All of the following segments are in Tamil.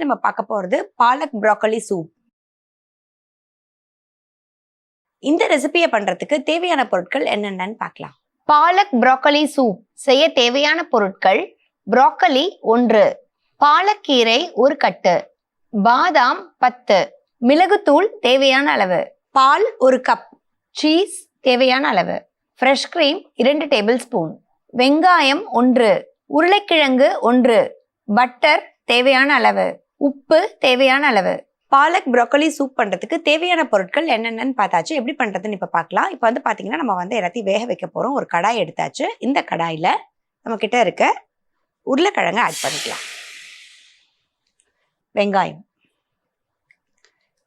இன்னைக்கு நம்ம பார்க்க போறது பாலக் ப்ராக்கலி சூப் இந்த ரெசிபியை பண்றதுக்கு தேவையான பொருட்கள் என்னென்னு பார்க்கலாம். பாலக் ப்ரோக்கலி சூப் செய்ய தேவையான பொருட்கள் ப்ரோக்கலி ஒன்று பாலக்கீரை ஒரு கட்டு பாதாம் பத்து மிளகுத்தூள் தேவையான அளவு பால் ஒரு கப் சீஸ் தேவையான அளவு ஃப்ரெஷ் கிரீம் இரண்டு டேபிள் ஸ்பூன் வெங்காயம் ஒன்று உருளைக்கிழங்கு ஒன்று பட்டர் தேவையான அளவு உப்பு தேவையான அளவு. பாலக் ப்ரொக்கலி சூப் பண்ணுறதுக்கு தேவையான பொருட்கள் என்னென்னன்னு பார்த்தாச்சு. எப்படி பண்ணுறதுன்னு இப்போ பார்க்கலாம். இப்போ வந்து பார்த்தீங்கன்னா நம்ம வந்து எல்லாத்தையும் வேக வைக்க போகிறோம் ஒரு கடாய் எடுத்தாச்சு. இந்த கடாயில் நம்மக்கிட்ட இருக்க உருளைக்கிழங்கை ஆட் பண்ணிக்கலாம். வெங்காயம்.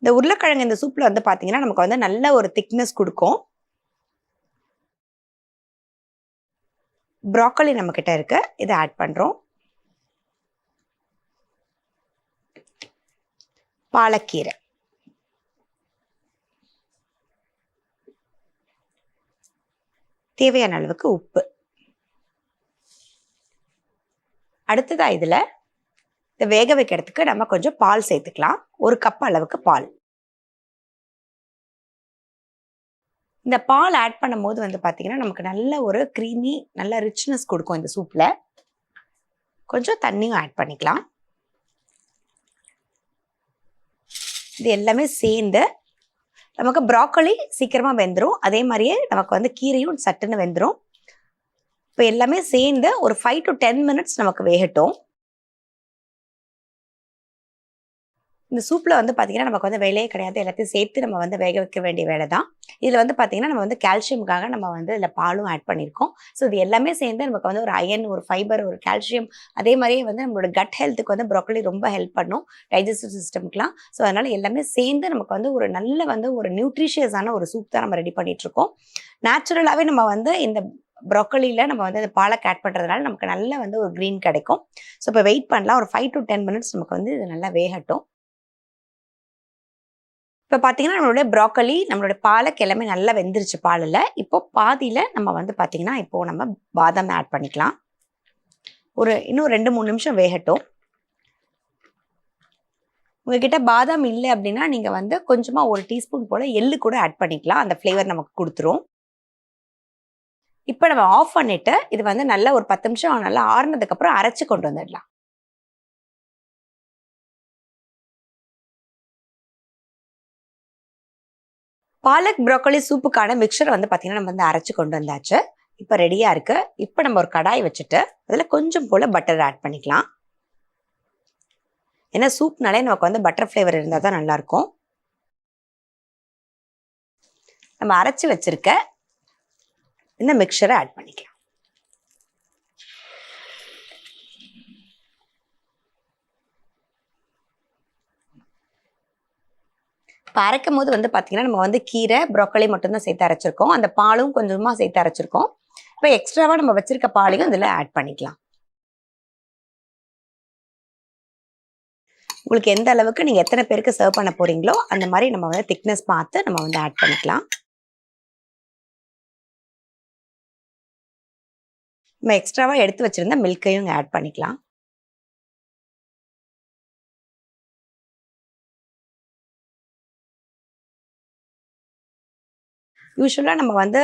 இந்த உருளைக்கிழங்கு இந்த சூப்பில் வந்து பார்த்தீங்கன்னா நமக்கு வந்து நல்ல ஒரு திக்னஸ் கொடுக்கும். ப்ராக்கலி நம்மக்கிட்ட இருக்க. இருக்கு இதை ஆட் பண்ணுறோம் பாலக்கீரை. தேவையான அளவுக்கு உப்பு. அடுத்ததா இதுல இந்த வேக வைக்கிறதுக்கு நம்ம கொஞ்சம் பால் சேர்த்துக்கலாம். ஒரு கப் அளவுக்கு பால். இந்த பால் ஆட் பண்ணும்போது வந்து பார்த்தீங்கன்னா நமக்கு நல்ல ஒரு க்ரீமி நல்ல ரிச்னஸ் கொடுக்கும் இந்த சூப்பில் கொஞ்சம் தண்ணியும் ஆட் பண்ணிக்கலாம். இது எல்லாமே சேர்ந்து நமக்கு ப்ராக்கலி சீக்கிரமாக வெந்துடும் அதே மாதிரியே நமக்கு வந்து கீரையும் சட்டுன்னு வெந்துடும் இப்போ எல்லாமே சேர்ந்து ஒரு ஃபைவ் டு டென் மினிட்ஸ் நமக்கு வேகட்டும். இந்த சூப்பில் வந்து பார்த்தீங்கன்னா நமக்கு வந்து வேலையே கிடையாது. எல்லாத்தையும் சேர்த்து நம்ம வந்து வேக வைக்க வேண்டிய வேலை தான் இதில் வந்து பார்த்தீங்கன்னா நம்ம வந்து கால்சியமுக்காக நம்ம வந்து இதில் பாலும் ஆட் பண்ணியிருக்கோம். ஸோ இது எல்லாமே சேர்ந்து நமக்கு வந்து ஒரு அயன் ஒரு ஃபைபர் ஒரு கால்சியம் அதே மாதிரியே வந்து நம்மளோட கட் ஹெல்த்துக்கு வந்து ப்ரொக்கலி ரொம்ப ஹெல்ப் பண்ணும். டைஜஸ்டிவ் சிஸ்டம்க்குலாம் ஸோ அதனால் எல்லாமே சேர்ந்து நமக்கு வந்து ஒரு நல்ல வந்து ஒரு நியூட்ரிஷியஸான ஒரு சூப் தான் நம்ம ரெடி பண்ணிகிட்ருக்கோம் இருக்கோம் நேச்சுரலாகவே நம்ம வந்து இந்த ப்ரொக்கலியில் நம்ம வந்து அந்த பாலக் ஆட் பண்ணுறதுனால நமக்கு நல்ல வந்து ஒரு க்ரீன் கிடைக்கும். ஸோ இப்போ வெயிட் பண்ணலாம். ஒரு ஃபைவ் டு டென் மினிட்ஸ் நமக்கு வந்து இது நல்லா வேகட்டும். இப்போ பார்த்தீங்கன்னா நம்மளுடைய ப்ராக்கலி நம்மளுடைய பாலக் எல்லாமே நல்லா வெந்துருச்சு பாலில். இப்போ பாதியில் நம்ம வந்து பார்த்தீங்கன்னா இப்போ நம்ம பாதாம் ஆட் பண்ணிக்கலாம். ஒரு இன்னும் ரெண்டு மூணு நிமிஷம் வேகட்டும். உங்ககிட்ட பாதாம் இல்லை அப்படின்னா நீங்கள் வந்து கொஞ்சமாக ஒரு டீஸ்பூன் போல் எள்ளு கூட ஆட் பண்ணிக்கலாம். அந்த ஃப்ளேவர் நமக்கு கொடுத்துரும். இப்போ நம்ம ஆஃப் பண்ணிவிட்டு இது வந்து நல்லா ஒரு பத்து நிமிஷம் நல்லா ஆறுனதுக்கப்புறம் அரைச்சி கொண்டு வந்துடலாம். பாலக் ப்ரோக்கோலி சூப்புக்கான மிக்சர் வந்து பார்த்தீங்கன்னா நம்ம வந்து அரைச்சி கொண்டு வந்தாச்சு. இப்போ ரெடியாக இருக்கு. இப்போ நம்ம ஒரு கடாய் வச்சுட்டு அதில் கொஞ்சம் போல் பட்டர் ஆட் பண்ணிக்கலாம். ஏன்னா சூப்னாலே நமக்கு வந்து பட்டர் ஃப்ளேவர் இருந்தால் தான் நல்லாயிருக்கும். நம்ம அரைச்சி வச்சிருக்க இந்த மிக்சரை ஆட் பண்ணிக்கலாம். இப்போ அரைக்கும் போது வந்து பார்த்தீங்கன்னா நம்ம வந்து கீரை ப்ரோக்கலி மட்டும்தான் சேர்த்து அரைச்சிருக்கோம். அந்த பாலும் கொஞ்சமாக சேர்த்து அரைச்சிருக்கோம். இப்போ எக்ஸ்ட்ராவாக நம்ம வச்சிருக்க பாலையும் இதில் ஆட் பண்ணிக்கலாம். உங்களுக்கு எந்த அளவுக்கு நீங்கள் எத்தனை பேருக்கு சர்வ் பண்ண போகிறீங்களோ அந்த மாதிரி நம்ம வந்து திக்னஸ் பார்த்து நம்ம வந்து ஆட் பண்ணிக்கலாம். நம்ம எக்ஸ்ட்ராவாக எடுத்து வச்சுருந்தா மில்கையும் இங்கே ஆட் பண்ணிக்கலாம். யூஸ்வலாக நம்ம வந்து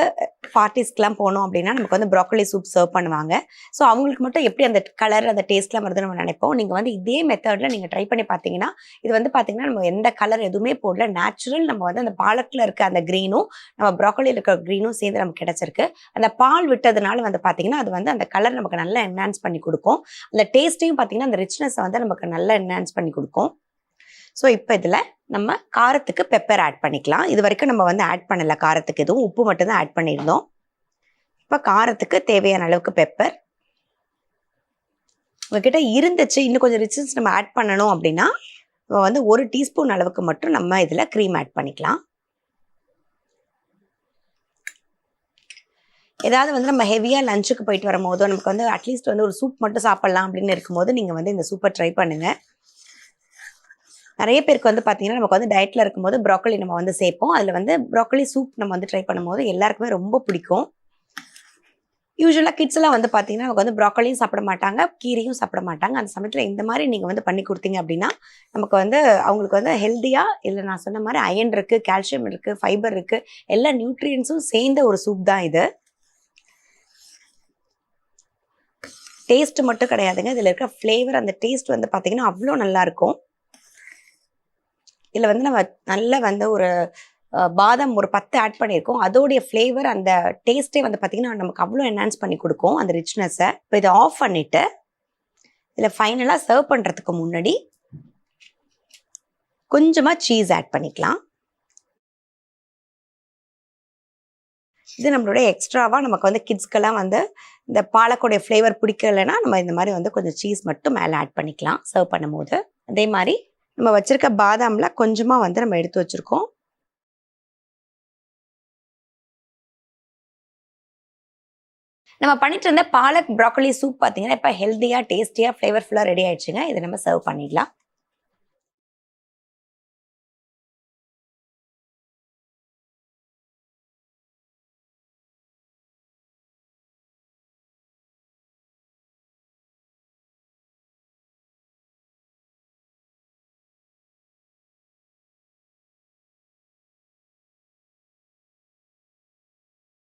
பார்ட்டிஸ்க்கெலாம் போனோம் அப்படின்னா நமக்கு வந்து ப்ரோக்கலி சூப் சர்வ் பண்ணுவாங்க. ஸோ அவங்களுக்கு மட்டும் எப்படி அந்த கலர் அந்த டேஸ்ட்லாம் வருதுன்னு நம்ம நினைப்போம். நீங்கள் வந்து இதே மெத்தடில் நீங்கள் ட்ரை பண்ணி பார்த்தீங்கன்னா இது வந்து பார்த்தீங்கன்னா நம்ம எந்த கலர் எதுவுமே போடல. நேச்சுரல் நம்ம வந்து அந்த பாலக்கில் இருக்க அந்த க்ரீனும் நம்ம ப்ராக்கலியில் இருக்க க்ரீனும் சேர்ந்து நமக்கு கிடச்சிருக்கு. அந்த பால் விட்டதுனால வந்து பார்த்தீங்கன்னா அது வந்து அந்த கலர் நமக்கு நல்லா என்ஹான்ஸ் பண்ணி கொடுக்கும். அந்த டேஸ்ட்டையும் பார்த்தீங்கன்னா அந்த ரிச்னஸை வந்து நமக்கு நல்லா என்ஹான்ஸ் பண்ணி கொடுக்கும். ஸோ இப்போ இதில் நம்ம காரத்துக்கு பெப்பர் ஆட் பண்ணிக்கலாம். இது வரைக்கும் நம்ம வந்து ஆட் பண்ணலை காரத்துக்கு எதுவும். உப்பு மட்டும்தான் ஆட் பண்ணியிருந்தோம். இப்போ காரத்துக்கு தேவையான அளவுக்கு பெப்பர் உங்ககிட்ட இருந்துச்சு. இன்னும் கொஞ்சம் ரிச்சஸ் நம்ம ஆட் பண்ணணும் அப்படின்னா நம்ம வந்து ஒரு டீஸ்பூன் அளவுக்கு மட்டும் நம்ம இதில் க்ரீம் ஆட் பண்ணிக்கலாம். ஏதாவது வந்து நம்ம ஹெவியாக லஞ்சுக்கு போயிட்டு வரும்போதோ நமக்கு வந்து அட்லீஸ்ட் வந்து ஒரு சூப் மட்டும் சாப்பிட்லாம் அப்படின்னு இருக்கும்போது நீங்கள் வந்து இந்த சூப்பை ட்ரை பண்ணுங்கள் நிறைய பேருக்கு வந்து பார்த்தீங்கன்னா நமக்கு வந்து டயட்டில் இருக்கும்போது ப்ராக்கலி நம்ம வந்து சேர்ப்போம். அதில் வந்து ப்ராக்கலி சூப் நம்ம வந்து ட்ரை பண்ணும்போது எல்லாருக்குமே ரொம்ப பிடிக்கும். யூஸ்வலாக கிட்ஸ் எல்லாம் வந்து பார்த்தீங்கன்னா நமக்கு வந்து ப்ராக்கலியும் சாப்பிட மாட்டாங்க கீரையும் சாப்பிட மாட்டாங்க. அந்த சமயத்தில் இந்த மாதிரி நீங்கள் வந்து பண்ணி கொடுத்தீங்க அப்படின்னா நமக்கு வந்து அவங்களுக்கு வந்து ஹெல்த்தியாக இல்லை நான் சொன்ன மாதிரி அயன் இருக்குது கால்சியம் இருக்குது ஃபைபர் இருக்குது எல்லா நியூட்ரியன்ஸும் சேர்ந்த ஒரு சூப் தான் இது. டேஸ்ட் மட்டும் கிடையாதுங்க. இதில் இருக்கிற ஃப்ளேவர் அந்த டேஸ்ட் வந்து பார்த்தீங்கன்னா அவ்வளோ நல்லாயிருக்கும் இதில் வந்து நம்ம நல்ல வந்து ஒரு பாதம் ஒரு பத்து ஆட் பண்ணியிருக்கோம். அதோடைய ஃப்ளேவர் அந்த டேஸ்ட்டே வந்து பார்த்தீங்கன்னா நமக்கு அவ்வளோ என்ஹான்ஸ் பண்ணி கொடுக்கும் அந்த ரிச்னஸை இப்போ இதை ஆஃப் பண்ணிவிட்டு இதில் ஃபைனலாக சர்வ் பண்ணுறதுக்கு முன்னாடி கொஞ்சமாக சீஸ் ஆட் பண்ணிக்கலாம். இது நம்மளுடைய எக்ஸ்ட்ராவாக நமக்கு வந்து கிட்ஸ்க்கெல்லாம் வந்து இந்த பாலக்கோடைய ஃப்ளேவர் பிடிக்கலைன்னா நம்ம இந்த மாதிரி வந்து கொஞ்சம் சீஸ் மட்டும் மேலே ஆட் பண்ணிக்கலாம் சர்வ் பண்ணும்போது. அதே மாதிரி நம்ம வச்சிருக்க பாதாம்ல கொஞ்சமாக வந்து நம்ம எடுத்து வச்சிருக்கோம். நம்ம பண்ணிட்டு இருந்த பாலக் ப்ராக்கலி சூப் பார்த்தீங்கன்னா இப்போ ஹெல்த்தியாக டேஸ்டியாக ஃப்ளேவர்ஃபுல்லாக ரெடி ஆயிடுச்சுங்க. இதை நம்ம சர்வ் பண்ணிடலாம்.